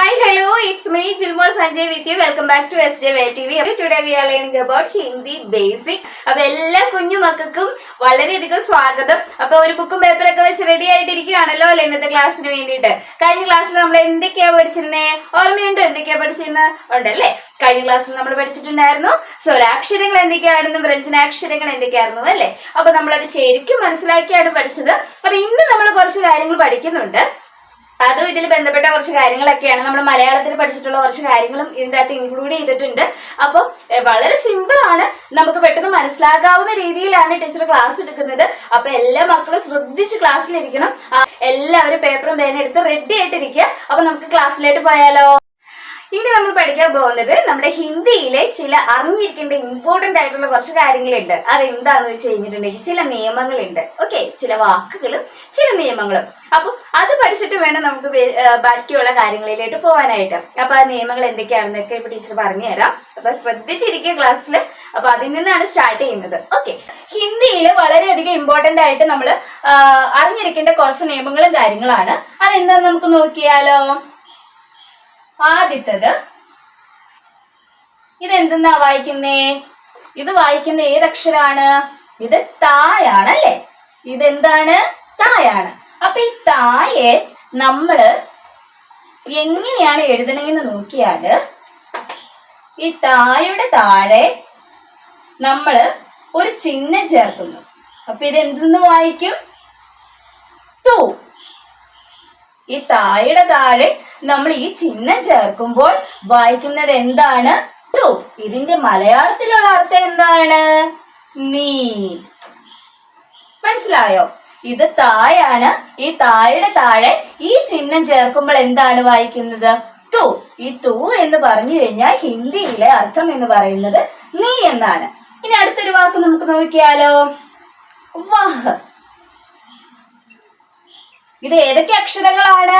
Hi, hello, it's me, Jilmore Sanjay with you. Welcome back to SJV TV. Today we are learning about Hindi basic. അപ്പൊ എല്ലാ കുഞ്ഞു മക്കൾക്കും വളരെയധികം സ്വാഗതം. അപ്പൊ ഒരു ബുക്കും പേപ്പറൊക്കെ വെച്ച് റെഡി ആയിട്ടിരിക്കുകയാണല്ലോ അല്ലെ ഇന്നത്തെ ക്ലാസ്സിന് വേണ്ടിയിട്ട്? കഴിഞ്ഞ ക്ലാസ്സിൽ നമ്മൾ എന്തൊക്കെയാ പഠിച്ചിരുന്നേ? ഓർമ്മയുണ്ടോ എന്തൊക്കെയാ പഠിച്ചിരുന്നത് ഉണ്ടല്ലേ? കഴിഞ്ഞ ക്ലാസ്സിൽ നമ്മൾ പഠിച്ചിട്ടുണ്ടായിരുന്നു. സ്വരാക്ഷരങ്ങൾ എന്തൊക്കെയായിരുന്നു? വ്യഞ്ജനാക്ഷരങ്ങൾ എന്തൊക്കെയായിരുന്നു അല്ലേ? അപ്പൊ നമ്മളത് ശരിക്കും മനസ്സിലാക്കിയാണ് പഠിച്ചത്. അപ്പൊ ഇന്ന് നമ്മൾ കുറച്ച് കാര്യങ്ങൾ പഠിക്കുന്നുണ്ട്. അതും ഇതിൽ ബന്ധപ്പെട്ട കുറച്ച് കാര്യങ്ങളൊക്കെയാണ്. നമ്മൾ മലയാളത്തിൽ പഠിച്ചിട്ടുള്ള കുറച്ച് കാര്യങ്ങളും ഇതിന്റെ അകത്ത് ഇൻക്ലൂഡ് ചെയ്തിട്ടുണ്ട്. അപ്പം വളരെ സിമ്പിൾ ആണ്. നമുക്ക് പെട്ടെന്ന് മനസ്സിലാക്കാവുന്ന രീതിയിലാണ് ടീച്ചർ ക്ലാസ് എടുക്കുന്നത്. അപ്പൊ എല്ലാ മക്കളും ശ്രദ്ധിച്ച് ക്ലാസ്സിലിരിക്കണം എല്ലാവരും പേപ്പറും പേനെടുത്ത് റെഡി ആയിട്ടിരിക്കുക. അപ്പൊ നമുക്ക് ക്ലാസ്സിലേക്ക് പോയാലോ? ഇനി നമ്മൾ പഠിക്കാൻ പോകുന്നത് നമ്മുടെ ഹിന്ദിയിലെ ചില അറിഞ്ഞിരിക്കേണ്ട ഇമ്പോർട്ടന്റ് ആയിട്ടുള്ള കുറച്ച് കാര്യങ്ങളുണ്ട്. അത് എന്താന്ന് വെച്ച് കഴിഞ്ഞിട്ടുണ്ടെങ്കിൽ ചില നിയമങ്ങളുണ്ട്. ഓക്കെ ചില വാക്കുകളും ചില നിയമങ്ങളും. അപ്പം അത് പഠിച്ചിട്ട് വേണം നമുക്ക് ബാക്കിയുള്ള കാര്യങ്ങളിലേക്ക് പോകാനായിട്ട്. അപ്പൊ ആ നിയമങ്ങൾ എന്തൊക്കെയാണെന്നൊക്കെ ഇപ്പൊ ടീച്ചർ പറഞ്ഞുതരാം അപ്പൊ ശ്രദ്ധിച്ചിരിക്കുക ക്ലാസ്സിൽ. അപ്പൊ അതിൽ നിന്നാണ് സ്റ്റാർട്ട് ചെയ്യുന്നത്. ഓക്കെ ഹിന്ദിയിൽ വളരെയധികം ഇമ്പോർട്ടന്റ് ആയിട്ട് നമ്മൾ അറിഞ്ഞിരിക്കേണ്ട കുറച്ച് നിയമങ്ങളും കാര്യങ്ങളാണ്. അതെന്താന്ന് നമുക്ക് നോക്കിയാലോ? ആദ്യത്തത്. ഇതെന്തെന്നാ വായിക്കുന്നേ? ഇത് വായിക്കുന്ന ഏതക്ഷരാണ് ഇത് തായാണ് അല്ലേ ഇതെന്താണ്? തായാണ്. അപ്പൊ ഈ തായെ നമ്മൾ എങ്ങനെയാണ് എഴുതണേന്ന് നോക്കിയാൽ ഈ തായുടെ താഴെ നമ്മൾ ഒരു ചിഹ്നം ചേർക്കുന്നു. അപ്പൊ ഇത് എന്തെന്ന് വായിക്കും? തൂ. ഈ തായുടെ താഴെ നമ്മൾ ഈ ചിഹ്നം ചേർക്കുമ്പോൾ വായിക്കുന്നത് എന്താണ്? തു. ഇതിന്റെ മലയാളത്തിലുള്ള അർത്ഥം എന്താണ്? നീ മനസ്സിലായോ? ഇത് തായാണ്. ഈ തായുടെ താഴെ ഈ ചിഹ്നം ചേർക്കുമ്പോൾ എന്താണ് വായിക്കുന്നത്? തു. ഈ തു എന്ന് പറഞ്ഞു കഴിഞ്ഞാൽ ഹിന്ദിയിലെ അർത്ഥം എന്ന് പറയുന്നത് നീ എന്നാണ്. ഇനി അടുത്തൊരു വാക്ക് നമുക്ക് നോക്കിയാലോ. വഹ്. ഇത് ഏതൊക്കെ അക്ഷരങ്ങളാണ്?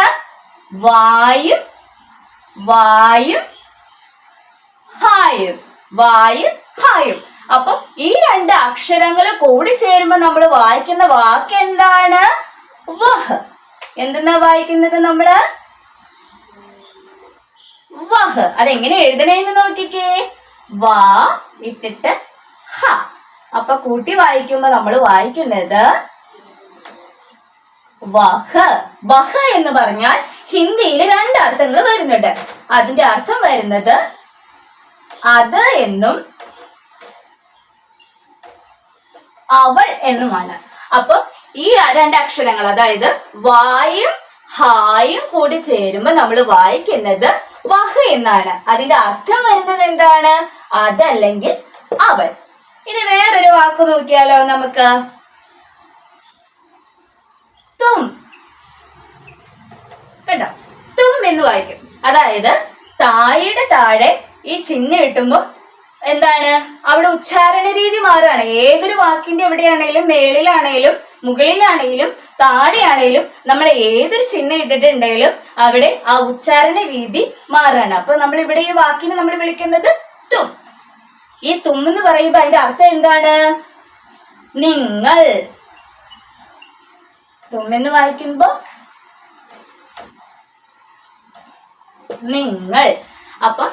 വായു വായു ഹായും. വായു ഹായും. അപ്പം ഈ രണ്ട് അക്ഷരങ്ങൾ കൂടി ചേരുമ്പോ നമ്മൾ വായിക്കുന്ന വാക്ക് എന്താണ്? വഹ്. എന്തെന്നാ വായിക്കുന്നത് നമ്മൾ? വഹ്. അതെങ്ങനെ എഴുതണേന്ന് നോക്കിക്കേ. വാ ഇട്ടിട്ട് ഹ. അപ്പൊ കൂട്ടി വായിക്കുമ്പോ നമ്മൾ വായിക്കുന്നത് വഹ. വഹ എന്ന് പറഞ്ഞാൽ ഹിന്ദിയിൽ രണ്ട് അർത്ഥങ്ങൾ വരുന്നുണ്ട്. അതിന്റെ അർത്ഥം വരുന്നത് അത് എന്നും അവൾ എന്നുമാണ്. അപ്പൊ ഈ രണ്ട് അക്ഷരങ്ങൾ അതായത് വായും ഹായും കൂടി ചേരുമ്പോ നമ്മൾ വായിക്കുന്നത് വഹ എന്നാണ്. അതിന്റെ അർത്ഥം വരുന്നത് എന്താണ്? അതല്ലെങ്കിൽ അവൾ. ഇനി വേറൊരു വാക്ക് നോക്കിയാലോ നമുക്ക്? തും. കേട്ടോ തും എന്ന് വായിക്കും. അതായത് തായിയുടെ താഴെ ഈ ചിഹ്നം കിട്ടുമ്പോൾ എന്താണ്? അവിടെ ഉച്ചാരണ രീതി മാറുകയാണ്. ഏതൊരു വാക്കിന്റെ എവിടെയാണെങ്കിലും മേളിലാണെങ്കിലും മുകളിലാണെങ്കിലും താഴെയാണെങ്കിലും നമ്മൾ ഏതൊരു ചിഹ്നം ഇട്ടിട്ടുണ്ടെങ്കിലും അവിടെ ആ ഉച്ചാരണ രീതി മാറുകയാണ്. അപ്പൊ നമ്മൾ ഇവിടെ ഈ വാക്കിനെ നമ്മൾ വിളിക്കുന്നത് തും. ഈ തും എന്ന് പറയുമ്പോ അതിന്റെ അർത്ഥം എന്താണ്? നിങ്ങൾ. തുമ്മെന്ന് വായിക്കുമ്പോ നിങ്ങൾ. അപ്പൊ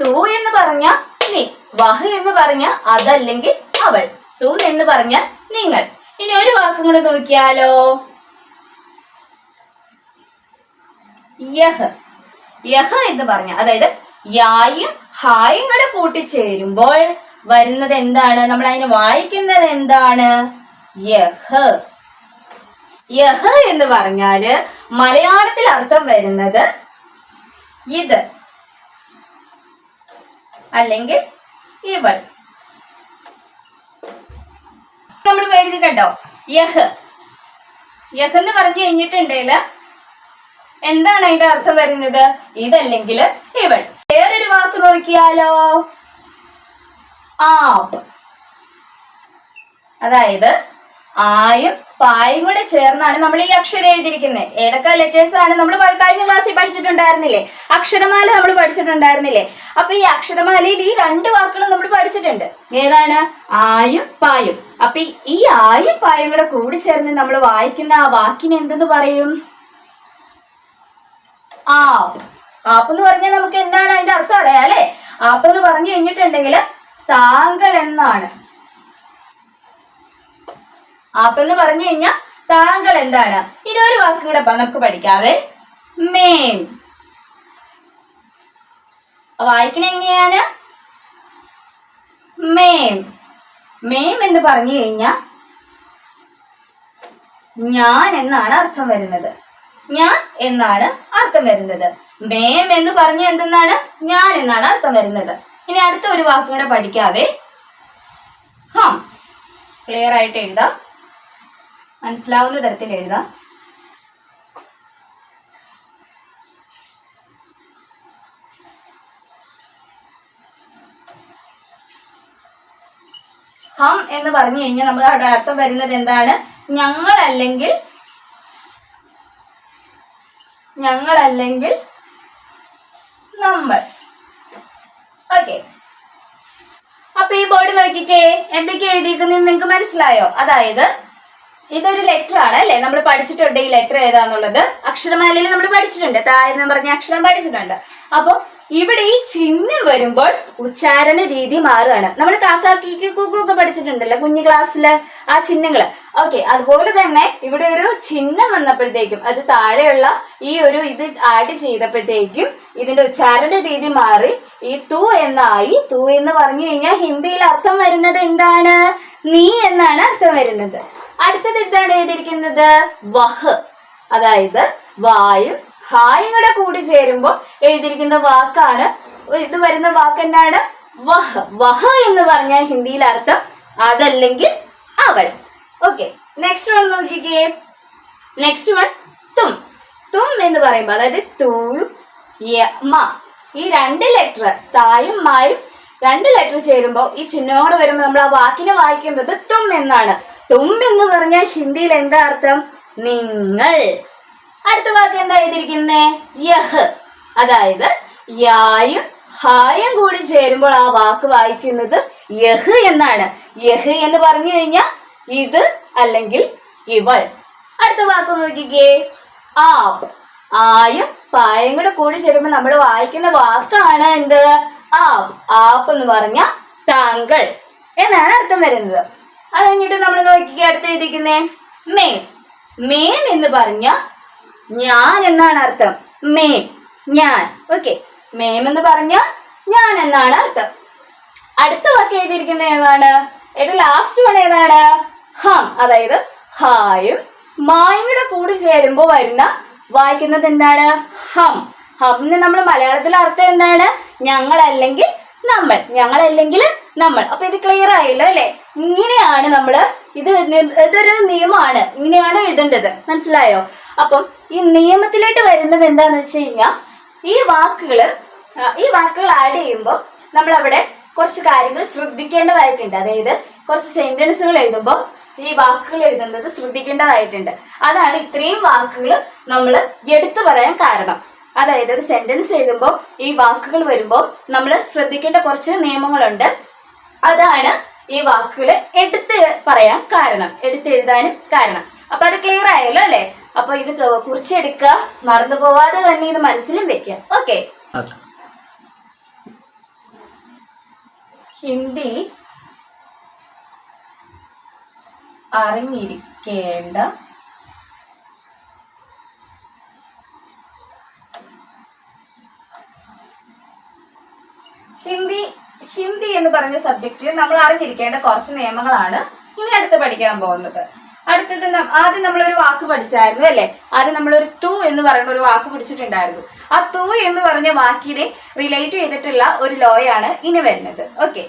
തൂ എന്ന് പറഞ്ഞ നീ വഹ് എന്ന് പറഞ്ഞ അതല്ലെങ്കിൽ അവൾ. തൂ എന്ന് പറഞ്ഞ നിങ്ങൾ. ഇനി ഒരു വാക്കും കൂടെ നോക്കിയാലോ? യഹ്. യഹ് എന്ന് പറഞ്ഞ അതായത് യായും ഹായും കൂടെ കൂട്ടിച്ചേരുമ്പോൾ വരുന്നത് എന്താണ്? നമ്മൾ അതിനെ വായിക്കുന്നത് എന്താണ്? യഹ്. യഹ് എന്ന് പറഞ്ഞാൽ മലയാളത്തിൽ അർത്ഥം വരുന്നത് ഇത്. അല്ലെങ്കിൽ ഇവൾ. നമ്മൾ എഴുതി കണ്ടോ? യഹ്. യഹ് എന്ന് പറഞ്ഞു കഴിഞ്ഞിട്ടുണ്ടെങ്കിൽ എന്താണ് അതിന്റെ അർത്ഥം വരുന്നത്? ഇതല്ലെങ്കിൽ ഇവൾ. വേറൊരു വാക്ക് നോക്കിയാലോ? ആപ്പ്. അതായത് ആയും പായും കൂടെ ചേർന്നാണ് നമ്മൾ ഈ അക്ഷരം എഴുതിയിരിക്കുന്നത്. ഏതൊക്കെ ലെറ്റേഴ്സ് ആണ് നമ്മൾ കഴിഞ്ഞ ക്ലാസ്സിൽ പഠിച്ചിട്ടുണ്ടായിരുന്നില്ലേ? അക്ഷരമാല നമ്മൾ പഠിച്ചിട്ടുണ്ടായിരുന്നില്ലേ? അപ്പൊ ഈ അക്ഷരമാലയിൽ ഈ രണ്ട് വാക്കുകളും നമ്മൾ പഠിച്ചിട്ടുണ്ട്. ഏതാണ്? ആയും പായും. അപ്പൊ ഈ ആയും പായും കൂടെ കൂടി ചേർന്ന് നമ്മൾ വായിക്കുന്ന ആ വാക്കിനെ എന്തെന്ന് പറയും? ആപ്പ്. ആപ്പ് എന്ന് പറഞ്ഞാൽ നമുക്ക് എന്താണ് അതിന്റെ അർത്ഥം അറിയാം അല്ലെ? ആപ്പ് എന്ന് പറഞ്ഞു കഴിഞ്ഞിട്ടുണ്ടെങ്കിൽ താങ്കൾ എന്നാണ്. ആപ്പ് എന്ന് പറഞ്ഞു കഴിഞ്ഞാൽ താങ്കൾ എന്താണ്? ഇനി ഒരു വാക്ക് കൂടെ നമുക്ക് പഠിക്കാതെ മേൻ വായിക്കണ എങ്ങനെയാണ്? മേം. മേം എന്ന് പറഞ്ഞു കഴിഞ്ഞാൽ ഞാൻ എന്നാണ് അർത്ഥം വരുന്നത്? ഞാൻ എന്നാണ് അർത്ഥം വരുന്നത്? മേം എന്ന് പറഞ്ഞ എന്തെന്നാണ്? ഞാൻ എന്നാണ് അർത്ഥം വരുന്നത്? ഇനി അടുത്ത ഒരു വാക്കുകൂടെ പഠിക്കാതെ ഹം. ക്ലിയർ ആയിട്ട് എഴുതാം. മനസ്സിലാവുന്ന തരത്തിൽ എഴുതാം. ഹം എന്ന് പറഞ്ഞു കഴിഞ്ഞാൽ നമുക്ക് അവിടെ അർത്ഥം വരുന്നത് എന്താണ്? ഞങ്ങൾ അല്ലെങ്കിൽ ഞങ്ങൾ അല്ലെങ്കിൽ നമ്മൾ. ഓക്കെ അപ്പൊ ഈ ബോർഡ് നോക്കിക്കേ എന്തൊക്കെ എഴുതിയിരിക്കുന്നത് നിങ്ങൾക്ക് മനസ്സിലായോ? അതായത് ഇതൊരു ലെറ്റർ ആണ് അല്ലെ? നമ്മൾ പഠിച്ചിട്ടുണ്ട് ഈ ലെറ്റർ ഏതാന്നുള്ളത്. അക്ഷരമാലയിൽ നമ്മൾ പഠിച്ചിട്ടുണ്ട്. താഴെന്ന് പറഞ്ഞ അക്ഷരം പഠിച്ചിട്ടുണ്ട്. അപ്പൊ ഇവിടെ ഈ ചിഹ്നം വരുമ്പോൾ ഉച്ചാരണ രീതി മാറുകയാണ്. നമ്മൾ കാക്കാക്കി ഒക്കെ പഠിച്ചിട്ടുണ്ടല്ലോ കുഞ്ഞു ക്ലാസ്സിൽ ആ ചിഹ്നങ്ങൾ ഓക്കെ അതുപോലെ തന്നെ ഇവിടെ ഒരു ചിഹ്നം വന്നപ്പോഴത്തേക്കും അത് താഴെയുള്ള ഈ ഒരു ഇത് ആഡ് ചെയ്തപ്പോഴത്തേക്കും ഇതിന്റെ ഉച്ചാരണ രീതി മാറി. ഈ തു എന്നായി തു എന്ന് പറഞ്ഞു കഴിഞ്ഞാൽ ഹിന്ദിയിൽ അർത്ഥം വരുന്നത് എന്താണ്? നീ എന്നാണ് അർത്ഥം വരുന്നത്. അടുത്തത് എന്താണ് എഴുതിയിരിക്കുന്നത്? വഹ്. അതായത് വായും ഹായും കൂടെ കൂടി ചേരുമ്പോൾ എഴുതിയിരിക്കുന്ന വാക്കാണ്. ഇത് വരുന്ന വാക്ക് എന്താണ് വഹ്. വഹ് എന്ന് പറഞ്ഞാൽ ഹിന്ദിയിൽ അർത്ഥം അതല്ലെങ്കിൽ അവൾ. ഓക്കെ നെക്സ്റ്റ് വൺ നോക്കിക്കേ. നെക്സ്റ്റ് വൺ തും. തും എന്ന് പറയുമ്പോൾ അതായത് തൂ മ. ഈ രണ്ട് ലെറ്റർ തായും മായും രണ്ട് ലെറ്റർ ചേരുമ്പോൾ ഈ ചിഹ്നോട് വരുമ്പോൾ നമ്മൾ ആ വാക്കിനെ വായിക്കുന്നത് തും എന്നാണ്. തും എന്ന് പറഞ്ഞാൽ ഹിന്ദിയിൽ എന്താ അർത്ഥം? നിങ്ങൾ. അടുത്ത വാക്ക് എന്താ എഴുതിയിരിക്കുന്നേ? യഹ്. അതായത് യായും ഹായും കൂടി ചേരുമ്പോൾ ആ വാക്ക് വായിക്കുന്നത് യഹ് എന്നാണ്. യഹ് എന്ന് പറഞ്ഞു കഴിഞ്ഞാൽ ഇത് അല്ലെങ്കിൽ ഇവൾ. അടുത്ത വാക്ക് നോക്കിക്കേ. ആ. ആയും പായും കൂടെ കൂടി ചേരുമ്പോൾ നമ്മൾ വായിക്കുന്ന വാക്കാണ് എന്ത്? ആപ്പ് ആപ്പ് എന്ന് പറഞ്ഞ താങ്കൾ. എന്നാണ് അർത്ഥം വരുന്നത്. അത് കഴിഞ്ഞിട്ട് നമ്മൾ നോക്കിക്കേ അടുത്ത് എഴുതിക്കുന്നേ മേം മേൻ എന്ന് പറഞ്ഞ ഞാൻ എന്നാണ് അർത്ഥം? മേം ഞാൻ. ഓക്കെ മേം എന്ന് പറഞ്ഞ ഞാൻ എന്നാണ് അർത്ഥം? അടുത്ത വാക്ക് എഴുതിയിരിക്കുന്ന ഏതാണ്? ഏറ്റവും ലാസ്റ്റ് വൺ ഏതാണ്? ഹം. അതായത് ഹായും മായും കൂടെ കൂടി ചേരുമ്പോൾ വരുന്ന വായിക്കുന്നത് എന്താണ്? ഹം. ഹം നമ്മൾ മലയാളത്തിലെ അർത്ഥം എന്താണ്? ഞങ്ങൾ അല്ലെങ്കിൽ നമ്മൾ. ഞങ്ങളല്ലെങ്കിൽ നമ്മൾ. അപ്പൊ ഇത് ക്ലിയർ ആയല്ലോ അല്ലെ? ഇങ്ങനെയാണ് നമ്മൾ ഇത് ഇതൊരു നിയമമാണ് ഇങ്ങനെയാണ് എഴുതേണ്ടത്. മനസ്സിലായോ? അപ്പം ഈ നിയമത്തിലോട്ട് വരുന്നത് എന്താന്ന് വെച്ച് കഴിഞ്ഞാൽ ഈ വാക്കുകൾ ഈ വാക്കുകൾ ആഡ് ചെയ്യുമ്പോൾ നമ്മൾ അവിടെ കുറച്ച് കാര്യങ്ങൾ ശ്രദ്ധിക്കേണ്ടതായിട്ടുണ്ട്. അതായത് കുറച്ച് സെന്റൻസുകൾ എഴുതുമ്പോൾ ഈ വാക്കുകൾ എഴുതുന്നത് ശ്രദ്ധിക്കേണ്ടതായിട്ടുണ്ട്. അതാണ് ഇത്രയും വാക്കുകൾ നമ്മൾ എടുത്തു പറയാൻ കാരണം. അതായത് ഒരു സെന്റൻസ് എഴുതുമ്പോൾ ഈ വാക്കുകൾ വരുമ്പോൾ നമ്മൾ ശ്രദ്ധിക്കേണ്ട കുറച്ച് നിയമങ്ങളുണ്ട്. അതാണ് ഈ വാക്കുകൾ എടുത്ത് പറയാൻ കാരണം. എടുത്തെഴുതാനും കാരണം. അപ്പൊ അത് ക്ലിയർ ആയല്ലോ അല്ലെ? അപ്പൊ ഇത് കുറിച്ചെടുക്കുക മറന്നു പോവാതെ തന്നെ ഇത് മനസ്സിലും വെക്കുക ഓക്കെ ഹിന്ദി അറിഞ്ഞിരിക്കേണ്ട ഹിന്ദി ഹിന്ദി എന്ന് പറഞ്ഞ സബ്ജക്റ്റിൽ നമ്മൾ അറിഞ്ഞിരിക്കേണ്ട കുറച്ച് നിയമങ്ങളാണ് ഇനി അടുത്ത് പഠിക്കാൻ പോകുന്നത്. അടുത്തത് ആദ്യം നമ്മൾ ഒരു വാക്ക് പഠിച്ചായിരുന്നു അല്ലെ? ആദ്യം നമ്മൾ ഒരു തു എന്ന് പറയുന്ന ഒരു വാക്ക് പഠിച്ചിട്ടുണ്ടായിരുന്നു. ആ തു എന്ന് പറഞ്ഞ വാക്കിനെ റിലേറ്റ് ചെയ്തിട്ടുള്ള ഒരു ലോയാണ് ഇനി വരുന്നത്. ഓക്കെ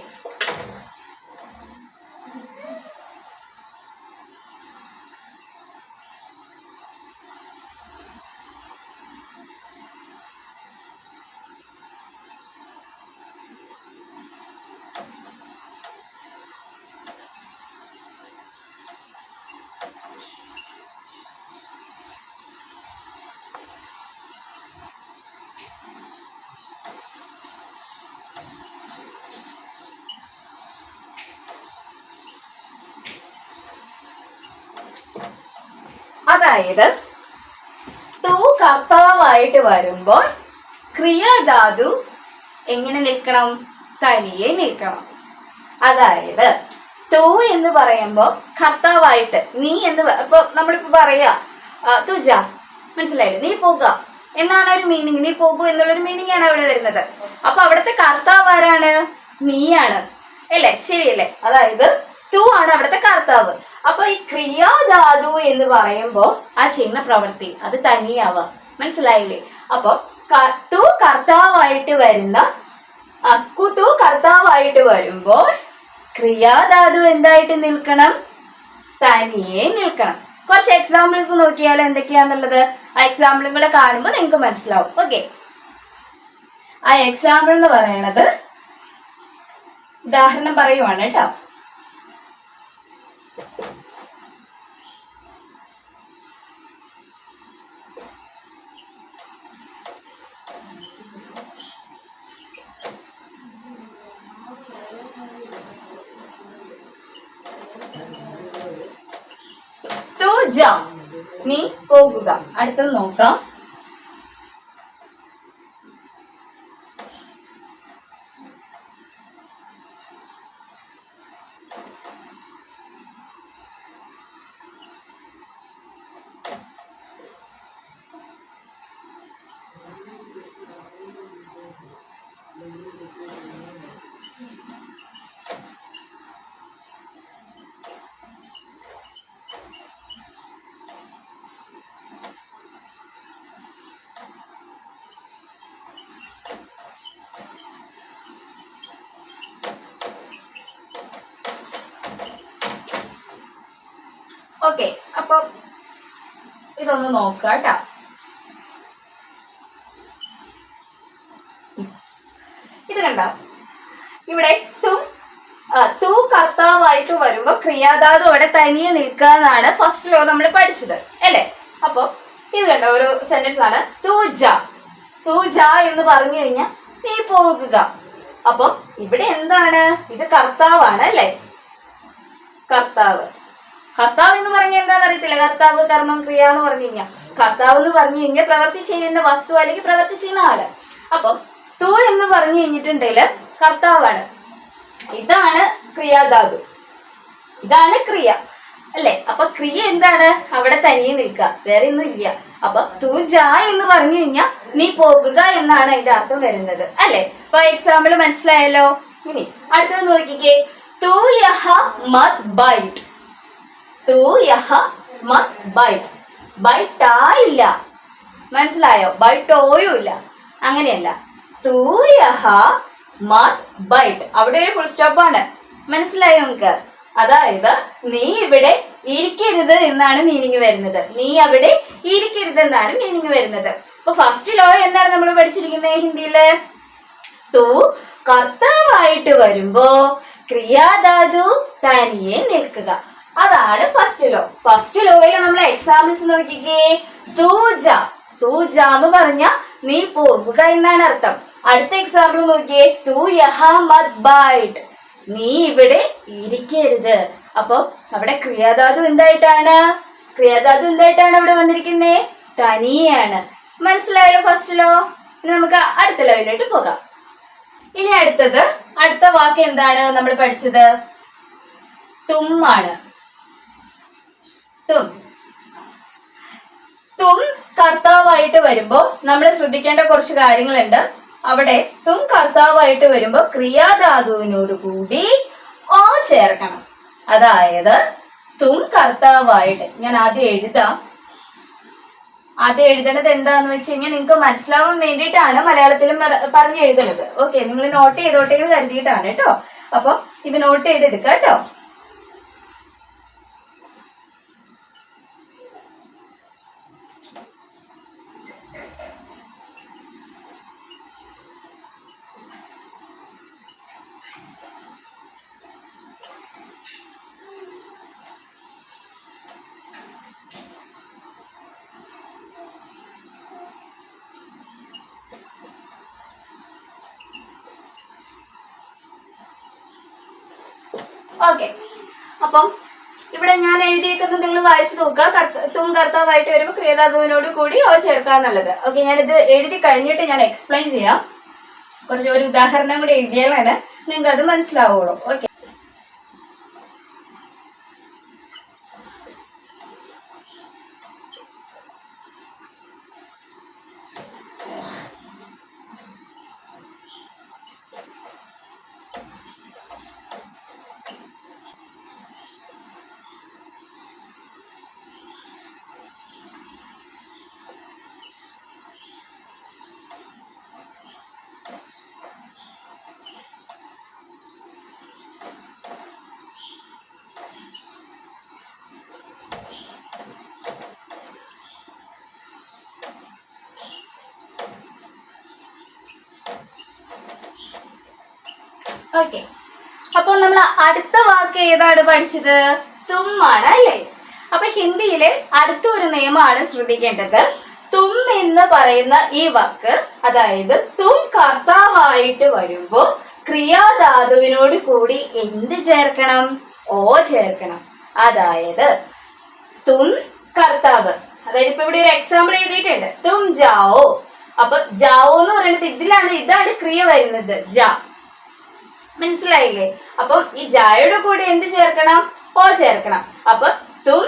അതായത് തൂ കർത്താവായിട്ട് വരുമ്പോൾ ക്രിയാധാതു എങ്ങനെ നിൽക്കണം? തനിയെ നിൽക്കണം. അതായത് തൂ എന്ന് പറയുമ്പോൾ കർത്താവായിട്ട് നീ എന്ന് ഇപ്പൊ നമ്മളിപ്പോ പറയാ തുജ മനസ്സിലായില്ലേ? നീ പോകുക. എന്നാണ് ഒരു മീനിങ് നീ പോകൂ എന്നുള്ളൊരു മീനിങ് ആണ് അവിടെ വരുന്നത്. അപ്പൊ അവിടുത്തെ കർത്താവ് ആരാണ്? നീയാണ്. അല്ലേ? ശരിയല്ലേ? അതായത് തു ആണ് അവിടുത്തെ കർത്താവ്. അപ്പൊ ഈ ക്രിയാധാതു എന്ന് പറയുമ്പോ ആ ചെയ്യുന്ന പ്രവൃത്തി അത് തനിയാവ. മനസ്സിലായില്ലേ? അപ്പൊ കത്തു കർത്താവായിട്ട് വരുന്ന അക്കുത്തു കർത്താവായിട്ട് വരുമ്പോൾ ക്രിയാധാതു എന്തായിട്ട് നിൽക്കണം? തനിയെ നിൽക്കണം. കുറച്ച് എക്സാമ്പിൾസ് നോക്കിയാൽ എന്തൊക്കെയാന്നുള്ളത്? ആ എക്സാമ്പിളും കൂടെ കാണുമ്പോൾ നിങ്ങൾക്ക് മനസ്സിലാവും. ഓക്കെ ആ എക്സാമ്പിൾ എന്ന് പറയണത് ഉദാഹരണം പറയുവാണ് കേട്ടോ. തു ജ. നീ പോകുക. അടുത്തത് നോക്കാം. ഓക്കെ അപ്പൊ ഇതൊന്ന് നോക്കുക കേട്ടോ. ഇത് കണ്ടോ? ഇവിടെ തും കർത്താവായിട്ട് വരുമ്പോ ക്രിയാധാതു അവിടെ തനിയെ നിൽക്കുക എന്നാണ് ഫസ്റ്റ് ലോ നമ്മൾ പഠിച്ചത് അല്ലേ? അപ്പൊ ഇത് കണ്ടോ ഒരു സെന്റൻസ് ആണ്. തൂജ തൂജ എന്ന് പറഞ്ഞു കഴിഞ്ഞാൽ നീ പോകുക. അപ്പൊ ഇവിടെ എന്താണ്? ഇത് കർത്താവാണ് അല്ലേ? കർത്താവ്. കർത്താവ് എന്ന് പറഞ്ഞാൽ എന്താണെന്ന് അറിയത്തില്ല കർത്താവ് കർമ്മം ക്രിയ എന്ന് പറഞ്ഞു കഴിഞ്ഞാൽ കർത്താവ് എന്ന് പറഞ്ഞു കഴിഞ്ഞാൽ പ്രവർത്തി ചെയ്യുന്ന വസ്തു അല്ലെങ്കിൽ പ്രവൃത്തി ചെയ്യുന്ന ആൾ അപ്പം ടു എന്ന് പറഞ്ഞു കഴിഞ്ഞിട്ടുണ്ടെങ്കിൽ കർത്താവാണ്. ഇതാണ് ക്രിയാധാതു. ഇതാണ് ക്രിയ. അല്ലെ? അപ്പൊ ക്രിയ എന്താണ്? അവിടെ തനിയെ നിൽക്കുക. വേറെ ഒന്നും ഇല്ല. അപ്പൊ തു ജാ എന്ന് പറഞ്ഞു കഴിഞ്ഞാൽ നീ പോകുക എന്നാണ് അതിന്റെ അർത്ഥം വരുന്നത്. അല്ലെ? അപ്പൊ എക്സാമ്പിൾ മനസ്സിലായല്ലോ? ഇനി അടുത്തത് നോക്കിക്കേ. തു യഹ മത് ബൈറ്റ് ബൈറ്റായില്ല മനസ്സിലായോ? ബൈട്ടോയും ഇല്ല അങ്ങനെയല്ല അവിടെ ഒരു ഫുൾ സ്റ്റോപ്പാണ് മനസ്സിലായോ നമുക്ക് അതായത് നീ ഇവിടെ ഇരിക്കരുത് എന്നാണ് മീനിങ് വരുന്നത്. നീ അവിടെ ഇരിക്കരുത് എന്നാണ് മീനിങ് വരുന്നത്. അപ്പൊ ഫസ്റ്റ് ലോ എന്താണ് നമ്മൾ പഠിച്ചിരിക്കുന്നത് ഹിന്ദിയിൽ തു കർത്താവായിട്ട് വരുമ്പോ ക്രിയാധാതു തനിയെ നിൽക്കുക. അതാണ് ഫസ്റ്റ് ലോ ഫസ്റ്റ് ലോയിൽ നമ്മൾ എക്സാമ്പിൾസ് നോക്കിക്കേ. തൂജ. തൂജ എന്ന് പറഞ്ഞ നീ പോകുക എന്നാണ് അർത്ഥം. അടുത്ത എക്സാമ്പിൾ നോക്കിയേ തു യഹ മത് നീ ഇവിടെ ഇരിക്കരുത്. അപ്പൊ അവിടെ ക്രിയാധാതു എന്തായിട്ടാണ്? ക്രിയാധാതു എന്തായിട്ടാണ് അവിടെ വന്നിരിക്കുന്നേ? തനിയാണ്. മനസ്സിലായോ ഫസ്റ്റ് ലോ നമുക്ക് അടുത്ത ലോയിലോട്ട് പോകാം. ഇനി അടുത്തത് അടുത്ത വാക്ക് എന്താണ് നമ്മൾ പഠിച്ചത്? തുമ്മാണ്. തും. തും കർത്താവായിട്ട് വരുമ്പോ നമ്മൾ ശ്രദ്ധിക്കേണ്ട കുറച്ച് കാര്യങ്ങളുണ്ട്. അവിടെ തും കർത്താവായിട്ട് വരുമ്പോ ക്രിയാധാതുവിനോട് കൂടി ഓ ചേർക്കണം. അതായത് തും കർത്താവായിട്ട്. ഞാൻ ആദ്യം എഴുതാം. ആദ്യം എഴുതേണ്ടത് എന്താന്ന് വെച്ച് കഴിഞ്ഞാൽ നിങ്ങൾക്ക് മനസ്സിലാവാൻ വേണ്ടിയിട്ടാണ് മലയാളത്തിലും പറഞ്ഞു എഴുതുന്നത് ഓക്കെ നിങ്ങൾ നോട്ട് ചെയ്തോട്ടെ കരുതിയിട്ടാണ് കേട്ടോ. അപ്പൊ ഇത് നോട്ട് ചെയ്തെടുക്കാം കേട്ടോ. ഓക്കെ അപ്പം ഇവിടെ ഞാൻ എഴുതിയേക്കുന്നത് നിങ്ങൾ വായിച്ചു നോക്കുക. തും കർത്താവായിട്ട് വരുമ്പോൾ ക്രിയതാതുവിനോട് കൂടി ഓ ചേർക്കാന്നുള്ളത് ഓക്കെ ഞാനിത് എഴുതി കഴിഞ്ഞിട്ട് ഞാൻ എക്സ്പ്ലെയിൻ ചെയ്യാം. കുറച്ച് ഒരു ഉദാഹരണം കൂടി എഴുതിയാലാണ് നിങ്ങൾക്ക് അത് മനസ്സിലാവുള്ളൂ. ഓക്കെ ഓക്കെ അപ്പൊ നമ്മൾ അടുത്ത വാക്ക് ഏതാണ് പഠിച്ചത്? തുമ്മാണ് അല്ലേ? അപ്പൊ ഹിന്ദിയിലെ അടുത്ത ഒരു നിയമമാണ് ശ്രദ്ധിക്കേണ്ടത്. തും എന്ന് പറയുന്ന ഈ വാക്ക് അതായത് തും കർത്താവായിട്ട് വരുമ്പോ ക്രിയാധാതുവിനോട് കൂടി എന്ത് ചേർക്കണം? ഓ ചേർക്കണം. അതായത് തും കർത്താവ്. അതായത് ഇപ്പൊ ഇവിടെ ഒരു എക്സാമ്പിൾ എഴുതിയിട്ടുണ്ട്. തും ജാവോ. അപ്പൊ ജാവോ എന്ന് പറയുന്നത് ഇതിലാണ് ഇതാണ് ക്രിയ വരുന്നത്. ജാ. മനസ്സിലായില്ലേ? അപ്പം ഈ ജായയുടെ കൂടെ എന്ത് ചേർക്കണം? ഓ ചേർക്കണം. അപ്പൊ തും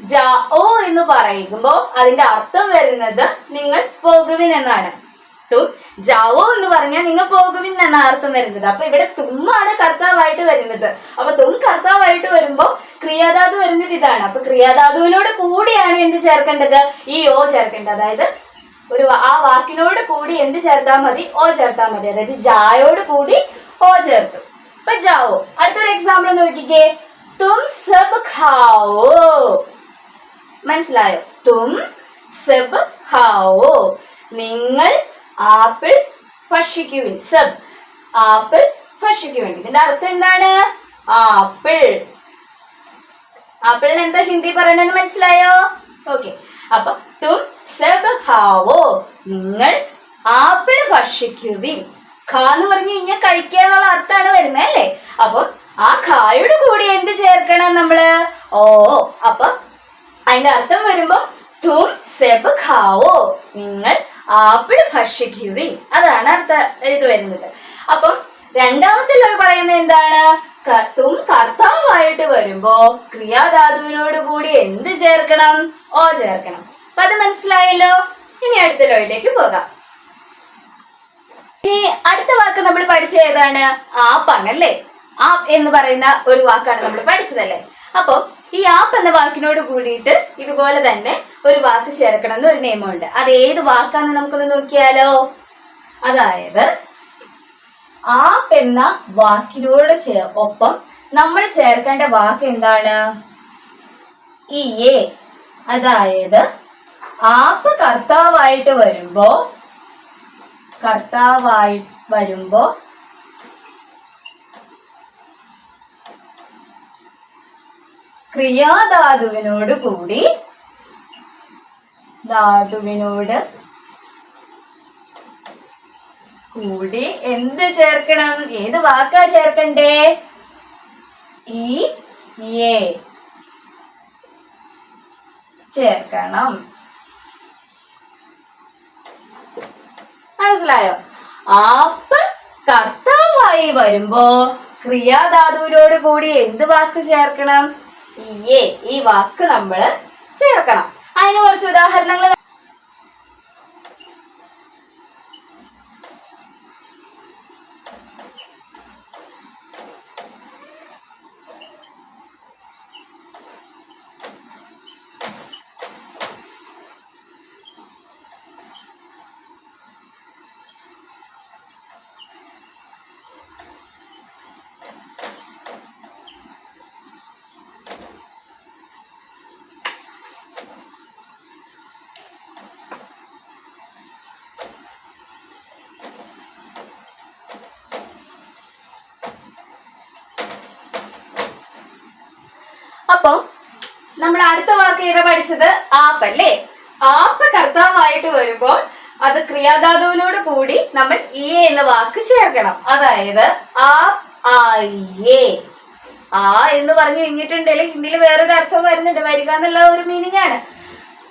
ജാ ഓ എന്ന് പറയുമ്പോ അതിന്റെ അർത്ഥം വരുന്നത് നിങ്ങൾ പോകുവിൻ എന്നാണ്. തും ജാവോ എന്ന് പറഞ്ഞാൽ നിങ്ങൾ പോകുവിൻ എന്നാണ് അർത്ഥം വരുന്നത്. അപ്പൊ ഇവിടെ തുമ്മാണ് കർത്താവായിട്ട് വരുന്നത്. അപ്പൊ തും കർത്താവായിട്ട് വരുമ്പോ ക്രിയാധാതു വരുന്നത് ഇതാണ്. അപ്പൊ ക്രിയാധാതുവിനോട് കൂടിയാണ് എന്ത് ചേർക്കേണ്ടത്? ഈ ഓ ചേർക്കേണ്ടത്. അതായത് ഒരു ആ വാക്കിനോട് കൂടി എന്ത് ചേർത്താൽ മതി? ഓ ചേർത്താൽ മതി. അതായത് ജായോട് കൂടി ഓ ചേർത്തു. ഇപ്പൊ അടുത്തൊരു എക്സാമ്പിൾ നോക്കിക്കേ. തും സബ് ഖാവോ. മനസ്സിലായോ? തും സബ് ഖാവോ. നിങ്ങൾ ആപ്പിൾ ഭക്ഷിക്കുവിൻ. സബ് ആപ്പിൾ ഭക്ഷിക്കുവിൻ. ഇതിന്റെ അർത്ഥം എന്താണ്? ആപ്പിൾ. ആപ്പിളിന് എന്താ ഹിന്ദി പറയണെന്ന് മനസ്സിലായോ? ഓക്കെ. അപ്പൊ തും സബ് ഹാവോ നിങ്ങൾ ആപ്പിൾ ഭക്ഷിക്കുവിൻ. ഖാ എന്ന് പറഞ്ഞു കഴിഞ്ഞാൽ കഴിക്കുക എന്നുള്ള അർത്ഥമാണ് വരുന്നത് അല്ലേ? അപ്പം ആ ഖായുടെ കൂടി എന്ത് ചേർക്കണം നമ്മൾ? ഓ അപ്പൊ അതിന്റെ അർത്ഥം വരുമ്പോ തും സെബ് ഖാവോ നിങ്ങൾ ആപ്പിൾ ഭക്ഷിക്കുവിൻ. അതാണ് അർത്ഥ ഇത് വരുന്നത്. അപ്പം രണ്ടാമത്തെ ലോ പറയുന്നത് എന്താണ്? തും കർത്താവായിട്ട് വരുമ്പോ ക്രിയാധാതുവിനോട് കൂടി എന്ത് ചേർക്കണം? ഓ ചേർക്കണം. അപ്പൊ അത് മനസ്സിലായല്ലോ? ഇനി അടുത്ത ലോയിലേക്ക് പോകാം. ഇനി അടുത്ത വാക്ക് നമ്മൾ പഠിച്ച ഏതാണ്? ആപ്പാണല്ലേ? ആപ്പ് എന്ന് പറയുന്ന ഒരു വാക്കാണ് നമ്മൾ പഠിച്ചതല്ലേ? അപ്പോൾ ഈ ആപ്പ് എന്ന വാക്കിനോട് കൂടിയിട്ട് ഇതുപോലെ തന്നെ ഒരു വാക്ക് ചേർക്കണം എന്ന് ഒരു നിയമമുണ്ട്. അത് ഏത് വാക്കാന്ന് നമുക്കൊന്ന് നോക്കിയാലോ? അതായത് ആപ്പ് എന്ന വാക്കിനോട് ചേ ഒപ്പം നമ്മൾ ചേർക്കേണ്ട വാക്ക് എന്താണ്? ഈ എ. അതായത് ആപ്പ് കർത്താവായിട്ട് വരുമ്പോ കർത്താവായി വരുമ്പോ ക്രിയാധാതുവിനോട് കൂടി ധാതുവിനോട് കൂടി എന്ത് ചേർക്കണം? ഏത് വാക്കാ ചേർക്കണ്ടേ? ഈ ചേർക്കണം. മനസ്സിലായോ? ആപ്പ് കർത്താവായി വരുമ്പോ ക്രിയാധാതുവിനോട് കൂടി എന്ത് വാക്ക് ചേർക്കണം? ഈ വാക്ക് നമ്മൾ ചേർക്കണം. അതിന് കുറച്ച് ഉദാഹരണങ്ങൾ അപ്പൊ നമ്മൾ അടുത്ത വാക്ക് ഏതാ പഠിച്ചത്? ആപ്പ് അല്ലേ ആപ്പ് കർത്താവായിട്ട് വരുമ്പോൾ അത് ക്രിയാധാതുവിനോട് കൂടി നമ്മൾ ഏ എന്ന വാക്ക് ചേർക്കണം. അതായത് ആ ആ എന്ന് പറഞ്ഞു കഴിഞ്ഞിട്ടുണ്ടെങ്കിൽ ഹിന്ദിയിൽ വേറൊരു അർത്ഥം വരുന്നുണ്ട്. വരിക എന്നുള്ള ഒരു മീനിങ് ആണ്.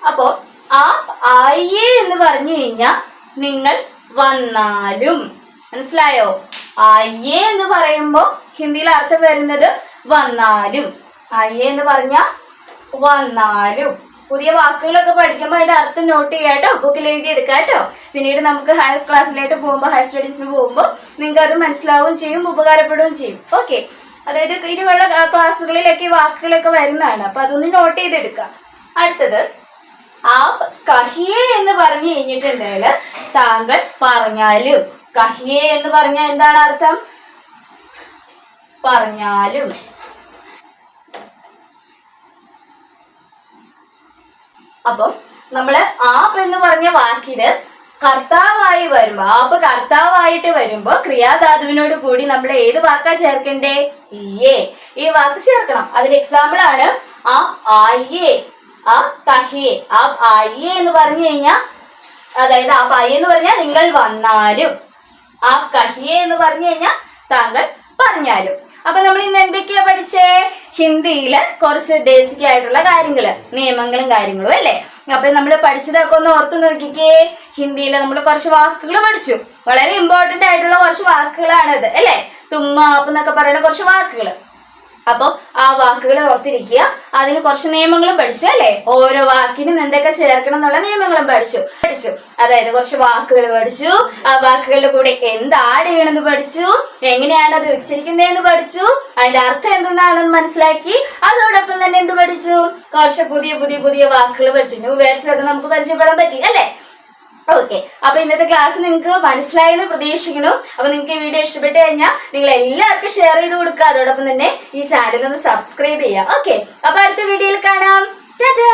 അപ്പോ ആ ആയേ എന്ന് പറഞ്ഞു കഴിഞ്ഞാൽ നിങ്ങൾ വന്നാലും. മനസ്സിലായോ? ആയേ എന്ന് പറയുമ്പോ ഹിന്ദിയിൽ അർത്ഥം വരുന്നത് വന്നാലും. ആയേ എന്ന് പറഞ്ഞ വന്നാലും. പുതിയ വാക്കുകളൊക്കെ പഠിക്കുമ്പോൾ അതിന്റെ അർത്ഥം നോട്ട് ചെയ്യാട്ടോ ബുക്കിൽ എഴുതി എടുക്കാം കേട്ടോ. പിന്നീട് നമുക്ക് ഹയർ ക്ലാസ്സിലായിട്ട് പോകുമ്പോൾ ഹയർ സ്റ്റഡീസിന് പോകുമ്പോൾ നിങ്ങൾക്ക് അത് മനസ്സിലാവുകയും ചെയ്യും ഉപകാരപ്പെടുകയും ചെയ്യും. ഓക്കെ അതായത് ഇനിയുള്ള ക്ലാസ്സുകളിലൊക്കെ വാക്കുകളൊക്കെ വരുന്നതാണ്. അപ്പൊ അതൊന്ന് നോട്ട് ചെയ്തെടുക്കാം. അടുത്തത് ആ കഹിയെ എന്ന് പറഞ്ഞു കഴിഞ്ഞിട്ടുണ്ടെങ്കിൽ താങ്കൾ പറഞ്ഞാലും. കഹിയെ എന്ന് പറഞ്ഞാൽ എന്താണ് അർത്ഥം? പറഞ്ഞാലും. അപ്പം നമ്മൾ ആപ്പ് എന്ന് പറഞ്ഞ വാക്കിന് കർത്താവായി വരുമ്പോ ആപ്പ് കർത്താവായിട്ട് വരുമ്പോ ക്രിയാധാതുവിനോട് കൂടി നമ്മൾ ഏത് വാക്കാ ചേർക്കണ്ടേ? ഇയേ ഈ വാക്ക് ചേർക്കണം. അതിന് എക്സാമ്പിൾ ആണ് ആ ആയേ ആ തഹേ ആ ആയേ എന്ന് പറഞ്ഞു കഴിഞ്ഞാൽ അതായത് ആ പയ്യ എന്ന് പറഞ്ഞാൽ നിങ്ങൾ വന്നാലും ആ കഹിയെ എന്ന് പറഞ്ഞു കഴിഞ്ഞാൽ താങ്കൾ പറഞ്ഞാലും. അപ്പൊ നമ്മൾ ഇന്ന് എന്തൊക്കെയാ പഠിച്ചേ? ഹിന്ദിയിൽ കുറച്ച് ബേസിക് ആയിട്ടുള്ള കാര്യങ്ങൾ നിയമങ്ങളും കാര്യങ്ങളും അല്ലേ? അപ്പൊ നമ്മൾ പഠിച്ചതൊക്കെ ഒന്ന് ഓർത്തു നോക്കിക്കേ. ഹിന്ദിയിൽ നമ്മൾ കുറച്ച് വാക്കുകൾ പഠിച്ചു. വളരെ ഇമ്പോർട്ടന്റ് ആയിട്ടുള്ള കുറച്ച് വാക്കുകളാണത് അല്ലേ? തുമ്മാപ്പ് എന്നൊക്കെ പറയുന്ന കുറച്ച് വാക്കുകൾ അപ്പം ആ വാക്കുകൾ ഓർത്തിരിക്കുക. അതിന് കുറച്ച് നിയമങ്ങളും പഠിച്ചു അല്ലേ? ഓരോ വാക്കിനും എന്തൊക്കെ ചേർക്കണം എന്നുള്ള നിയമങ്ങളും പഠിച്ചു. പഠിച്ചു. അതായത് കുറച്ച് വാക്കുകൾ പഠിച്ചു. ആ വാക്കുകളുടെ കൂടെ എന്ത് ആഡ് ചെയ്യണമെന്ന് പഠിച്ചു. എങ്ങനെയാണ് അത് ഉച്ചരിക്കുന്നതെന്ന് പഠിച്ചു. അതിന്റെ അർത്ഥം എന്തെന്നാണെന്ന് മനസ്സിലാക്കി. അതോടൊപ്പം തന്നെ എന്ത് പഠിച്ചു? കുറച്ച് പുതിയ പുതിയ പുതിയ വാക്കുകൾ പഠിച്ചു. ന്യൂ വേർഡ്സ് ഒക്കെ നമുക്ക് പരിചയപ്പെടാൻ പറ്റി അല്ലേ? ഓക്കെ അപ്പൊ ഇന്നത്തെ ക്ലാസ് നിങ്ങൾക്ക് മനസ്സിലായെന്ന് പ്രതീക്ഷിക്കുന്നു. അപ്പൊ നിങ്ങൾക്ക് ഈ വീഡിയോ ഇഷ്ടപ്പെട്ട് കഴിഞ്ഞാൽ നിങ്ങൾ എല്ലാവർക്കും ഷെയർ ചെയ്ത് കൊടുക്കുക. അതോടൊപ്പം തന്നെ ഈ ചാനൽ ഒന്ന് സബ്സ്ക്രൈബ് ചെയ്യുക. ഓക്കെ അപ്പൊ അടുത്ത വീഡിയോയിൽ കാണാം. ടാറ്റാ